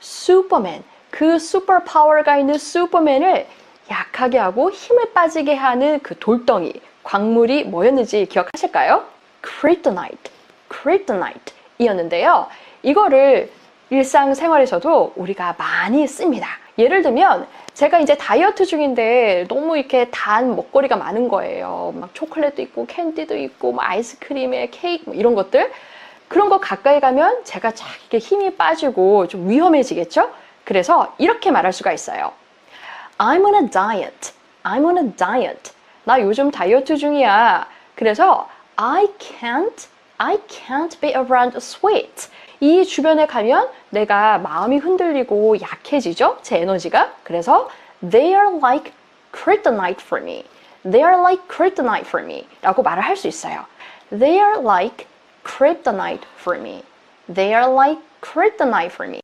슈퍼맨, 그 슈퍼 파워가 있는 슈퍼맨을 약하게 하고 힘을 빠지게 하는 그 돌덩이, 광물이 뭐였는지 기억하실까요? kryptonite, kryptonite 이었는데요. 이거를 일상생활에서도 우리가 많이 씁니다. 예를 들면 제가 이제 다이어트 중인데 너무 이렇게 단 먹거리가 많은 거예요. 막 초콜릿도 있고 캔디도 있고 뭐 아이스크림에 케이크 뭐 이런 것들 그런 거 가까이 가면 제가 쫙 이렇게 힘이 빠지고 좀 위험해지겠죠? 그래서 이렇게 말할 수가 있어요. I'm on a diet. I'm on a diet. 나 요즘 다이어트 중이야. 그래서 I can't, I can't be around sweet. 이 주변에 가면 내가 마음이 흔들리고 약해지죠? 제 에너지가. 그래서 they are like kryptonite for me. They are like kryptonite for me. 라고 말을 할 수 있어요. They are like kryptonite for me. They are like kryptonite for me.